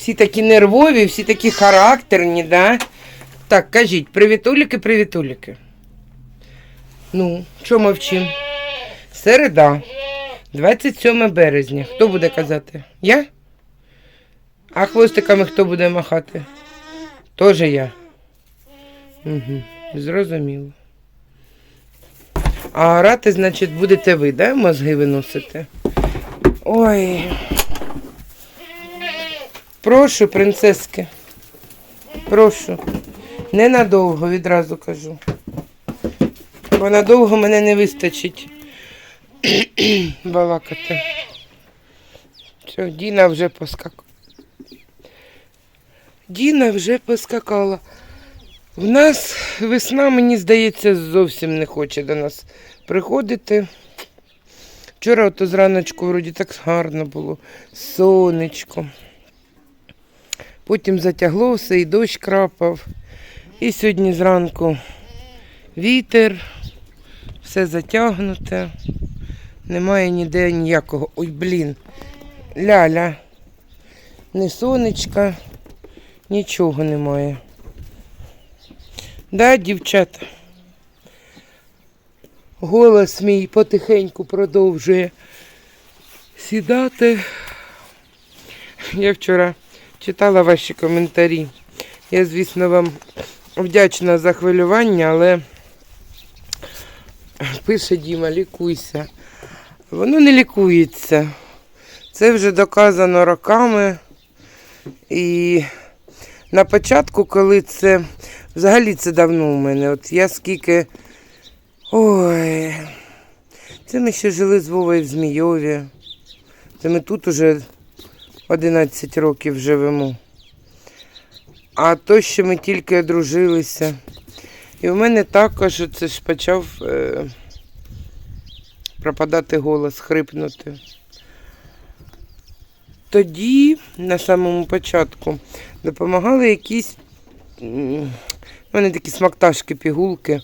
Всі такі нервові, всі такі характерні, да? Так, кажіть, привітуліки, привітуліки. Ну, що мовчим? Середа, 27 березня. Хто буде казати? Я? А хвостиками хто буде махати? Тоже я. Угу, зрозуміло. А орати, значить, будете ви, да? Мозги виносити? Ой. Прошу, принцески. Прошу. Ненадовго відразу кажу. Бо надовго мене не вистачить балакати. Все, Діна вже поскакала. Діна вже поскакала. В нас весна, мені здається, зовсім не хоче до нас приходити. Вчора ото зраночку вроді так гарно було. Сонечко. Потім затягло все, і дощ крапав. І сьогодні зранку вітер, все затягнуте. Немає ніде ніякого. Ой, блін. Ляля. Ні сонечка, нічого немає. Да, дівчата? Голос мій потихеньку продовжує сідати. Я вчора читала ваші коментарі. Я, звісно, вам вдячна за хвилювання, але пише Діма, лікуйся. Воно не лікується. Це вже доказано роками. І на початку, коли це взагалі це давно у мене. От я скільки. Ой. Це ми ще жили з Вовою в Змійові. Це ми тут уже 11 років живемо. А то, що ми тільки одружилися. І в мене також це ж почав е, пропадати голос, хрипнути. Тоді, на самому початку, допомагали якісь. У мене такі смакташки, пігулки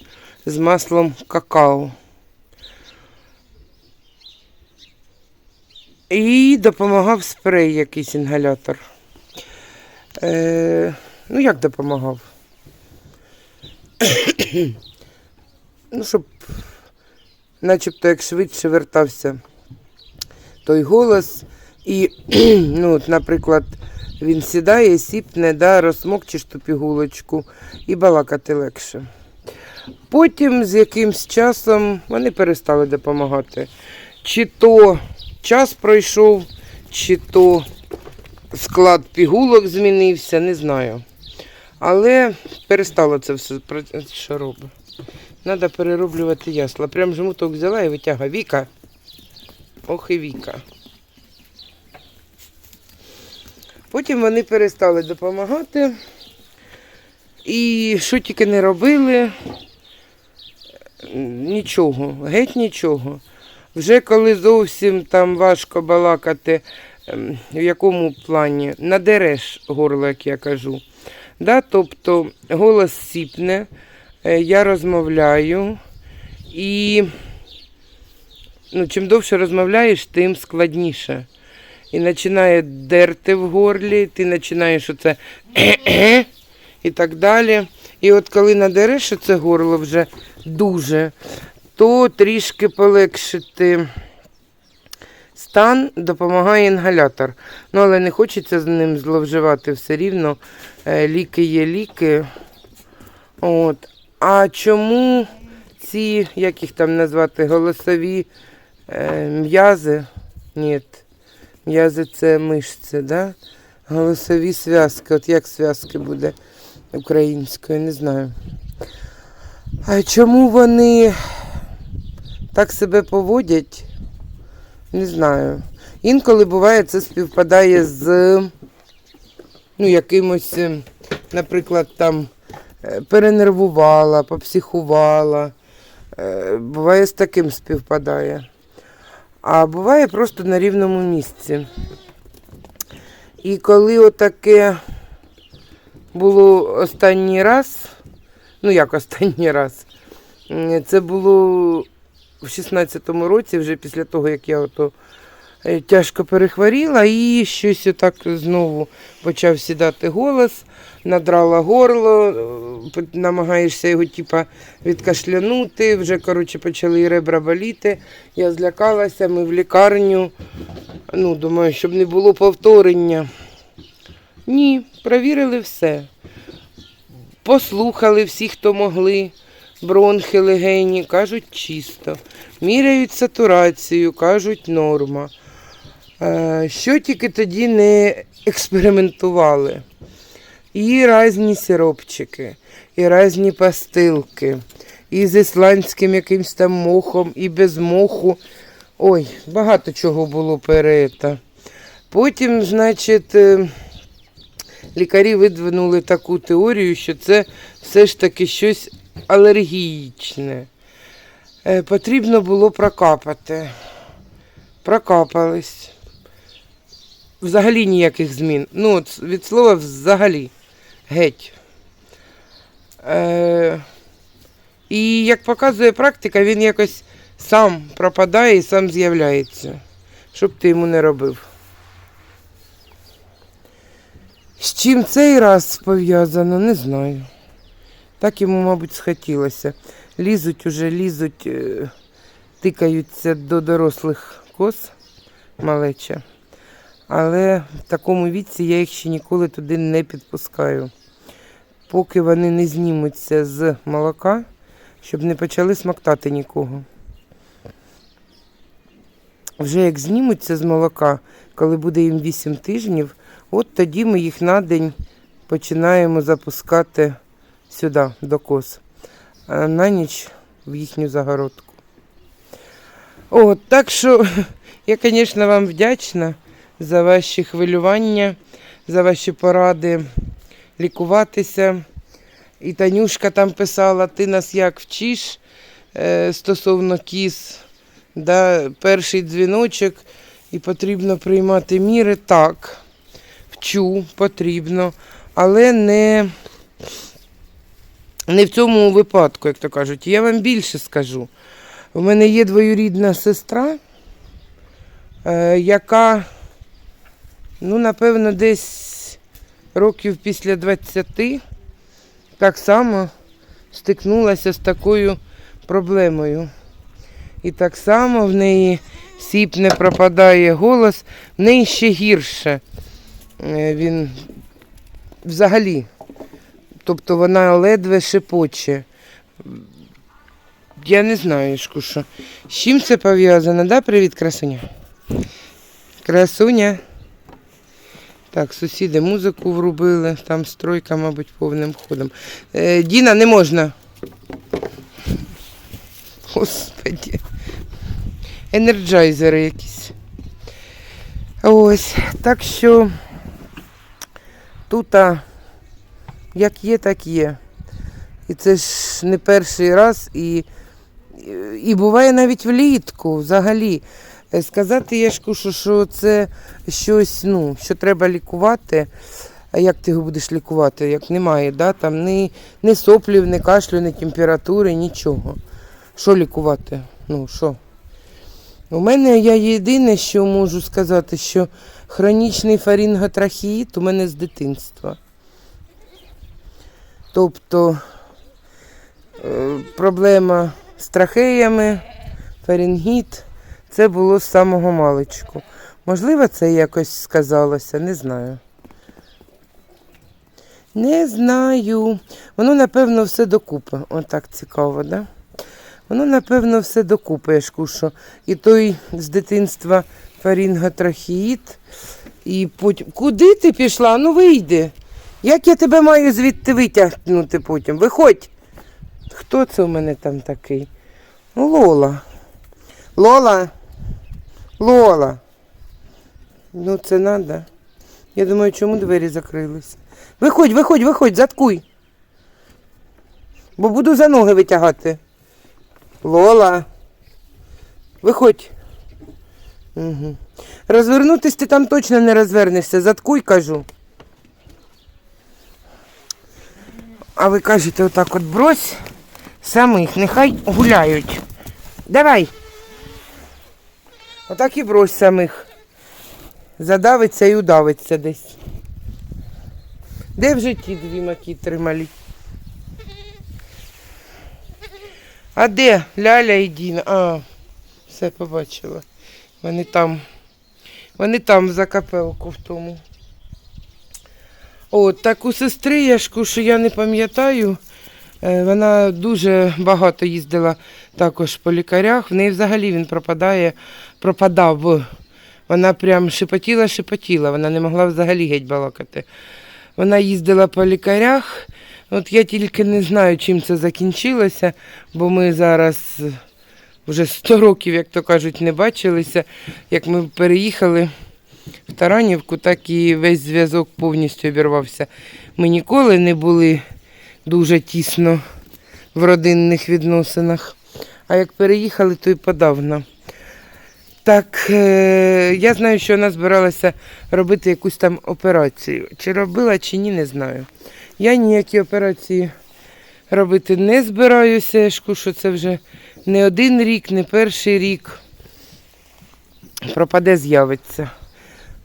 з маслом какао. І допомагав спрей якийсь інгалятор. Е, ну, як допомагав? ну, щоб начебто як швидше вертався той голос. І, ну, от, наприклад, він сідає, сіпне, да, розмокчеш ту пігулочку і балакати легше. Потім з якимсь часом вони перестали допомагати. Чи то час пройшов, чи то склад пігулок змінився, не знаю. Але перестало це все що робить. Треба перероблювати ясла. Прям жмуток взяла і витягла. Віка. Ох і Віка. Потім вони перестали допомагати. І що тільки не робили, нічого, геть нічого. Вже коли зовсім там важко балакати, ем, в якому плані надереш горло, як я кажу. Да? Тобто голос сіпне, е, я розмовляю, і ну, чим довше розмовляєш, тим складніше. І починає дерти в горлі, ти починаєш оце і так далі. І от коли надереш це горло вже дуже, то трішки полегшити стан допомагає інгалятор. Ну, але не хочеться з ним зловживати все рівно. Е, Ліки є ліки. От. А чому ці, як їх там назвати, голосові е, м'язи? Ні. М'язи це мишці, да? Голосові зв'язки. От як зв'язки буде українською, не знаю. А чому вони так себе поводять? Не знаю. Інколи буває, це співпадає з ну, якимось, е, наприклад, там е, перенервувала, попсихувала. Е, Буває з таким співпадає. А буває просто на рівному місці. І коли отаке було останній раз. Ну як останній раз? Це було в 16-му році, вже після того, як я ото е, тяжко перехворіла, і щось отак знову почав сідати голос, надрала горло, намагаєшся його типа відкашлянути. Вже коротше почали ребра боліти. Я злякалася, ми в лікарню. Ну, думаю, щоб не було повторення. Ні, провірили все. Послухали всі, хто могли. Бронхи легені, кажуть, чисто. Міряють сатурацію, кажуть, норма. Е, Що тільки тоді не експериментували. І різні сиропчики, і різні пастилки, і з ісландським якимсь там мохом, і без моху. Ой, багато чого було перета. Потім, значить, е, лікарі видвинули таку теорію, що це все ж таки щось алергічне. Е, Потрібно було прокапати. Прокапались. Взагалі ніяких змін. Ну, від слова взагалі. Геть. Е, і як показує практика, він якось сам пропадає і сам з'являється. Щоб ти йому не робив. З чим цей раз пов'язано, не знаю. Так йому, мабуть, схотілося. Лізуть уже, лізуть, е, тикаються до дорослих коз малеча. Але в такому віці я їх ще ніколи туди не підпускаю. Поки вони не знімуться з молока, щоб не почали смоктати нікого. Вже як знімуться з молока, коли буде їм 8 тижнів, от тоді ми їх на день починаємо запускати сюди, до коз, а на ніч в їхню загородку. От, так що я, звісно, вам вдячна за ваші хвилювання, за ваші поради лікуватися. І Танюшка там писала, ти нас як вчиш е, стосовно кіз, да, перший дзвіночок, і потрібно приймати міри. Так, вчу, потрібно, але не, не в цьому випадку, як то кажуть. Я вам більше скажу. У мене є двоюрідна сестра, е, яка, ну, напевно, десь років після 20 так само стикнулася з такою проблемою. І так само в неї сіпне пропадає голос, в неї ще гірше. Е, Він взагалі. Тобто вона ледве шепоче. Я не знаю, Шкуша. З чим це пов'язано, да? Привіт, красуня. Красуня. Так, сусіди музику врубили, там стройка, мабуть, повним ходом. Е, Діна, не можна. Господі. Енерджайзери якісь. Ось. Так що тут як є, так є. І це ж не перший раз, і, і буває навіть влітку взагалі. Е, Сказати Яшку, що, що це щось, ну, що треба лікувати. А як ти його будеш лікувати? Як немає, да? там ні, ні соплів, ні кашлю, ні температури, нічого. Що лікувати? Ну, що? У мене я єдине, що можу сказати, що хронічний фарінготрахеїт у мене з дитинства. Тобто е, проблема з трахеями, фарингіт, це було з самого маличку. Можливо, це якось сказалося, не знаю. Не знаю. Воно, напевно, все докупи. Отак цікаво, да? Воно, напевно, все докупи, я ж кушу. І той з дитинства фарінготрахеїт. І потім. Куди ти пішла? Ну вийди. Як я тебе маю звідти витягнути потім? Виходь. Хто це у мене там такий? Ну, Лола. Лола. Лола. Ну, це надо. Я думаю, чому двері закрилися. Виходь, виходь, виходь, заткуй. Бо буду за ноги витягати. Лола. Виходь. Угу. Розвернутись ти там точно не розвернешся. Заткуй, кажу. А ви кажете, отак от брось самих, нехай гуляють. Давай. Отак і брось самих. Задавиться і удавиться десь. Де вже ті дві макітри малі? А де Ляля і Діна? А, все побачила. Вони там. Вони там за капелку в тому. От, так у сестри Яшку, що я не пам'ятаю, е, вона дуже багато їздила також по лікарях. В неї взагалі він пропадає, пропадав. Вона прям шепотіла, шепотіла, вона не могла взагалі геть балакати. Вона їздила по лікарях. От я тільки не знаю, чим це закінчилося, бо ми зараз е, вже 100 років, як то кажуть, не бачилися. Як ми переїхали в Таранівку, так і весь зв'язок повністю обірвався. Ми ніколи не були дуже тісно в родинних відносинах. А як переїхали, то й подавно. Так, е, я знаю, що вона збиралася робити якусь там операцію. Чи робила, чи ні, не знаю. Я ніякі операції робити не збираюся, я кажу, що це вже не один рік, не перший рік. Пропаде, з'явиться.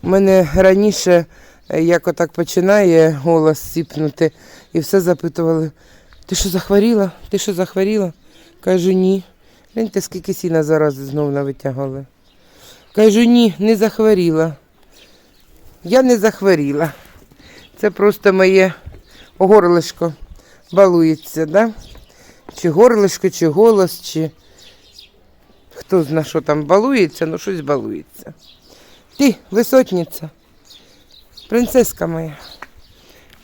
У мене раніше, е, як отак починає голос сіпнути, і все запитували: ти що захворіла? Ти що захворіла? Кажу, ні. Гляньте, скільки сіна зарази знов навитягали. Кажу, ні, не захворіла. Я не захворіла. Це просто моє горлишко балується, да? Чи горлишко, чи голос, чи хто зна, що там балується, ну щось балується. Ти, висотниця, принцеска моя.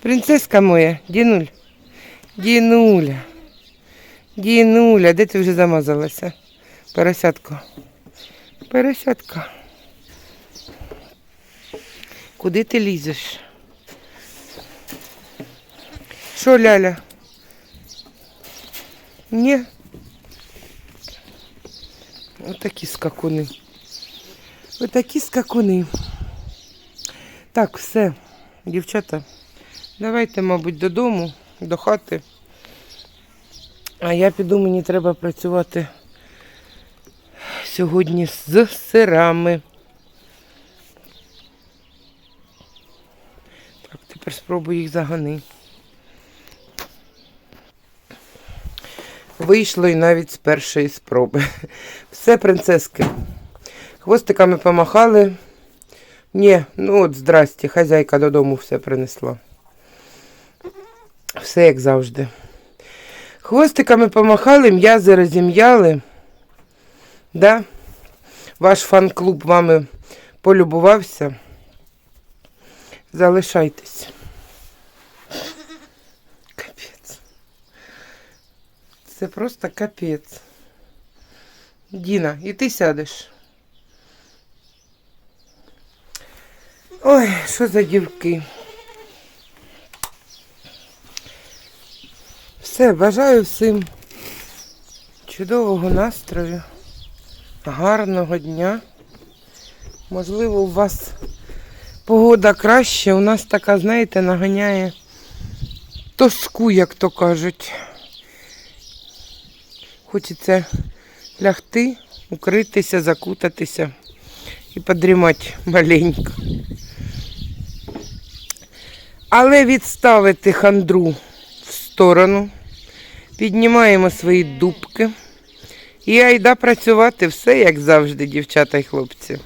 Принцеска моя, Дінуль. Дінуля. Дінуля, де ти вже замазалася? Поросятко. Поросятко. Куди ти лізеш? Що, Ляля? Ні. Отакі скакуни. Отакі скакуни. Так, все, дівчата, давайте, мабуть, додому, до хати. А я піду, мені треба працювати сьогодні з сирами. Так, тепер спробую їх загони. Вийшло і навіть з першої спроби. Все, принцески. Хвостиками помахали. Ні, ну от здрасте, хазяйка додому все принесла. Все як завжди. Хвостиками помахали, м'язи розім'яли. Да? Ваш фан-клуб вами полюбувався. Залишайтесь. Капець. Це просто капець. Діна, і ти сядеш. Ой, що за дівки. Все, бажаю всім чудового настрою, гарного дня. Можливо, у вас погода краще, у нас така, знаєте, наганяє тоску, як то кажуть. Хочеться лягти, укритися, закутатися і подрімати маленько. Але відставити хандру в сторону, піднімаємо свої дубки і айда працювати все, як завжди, дівчата й хлопці.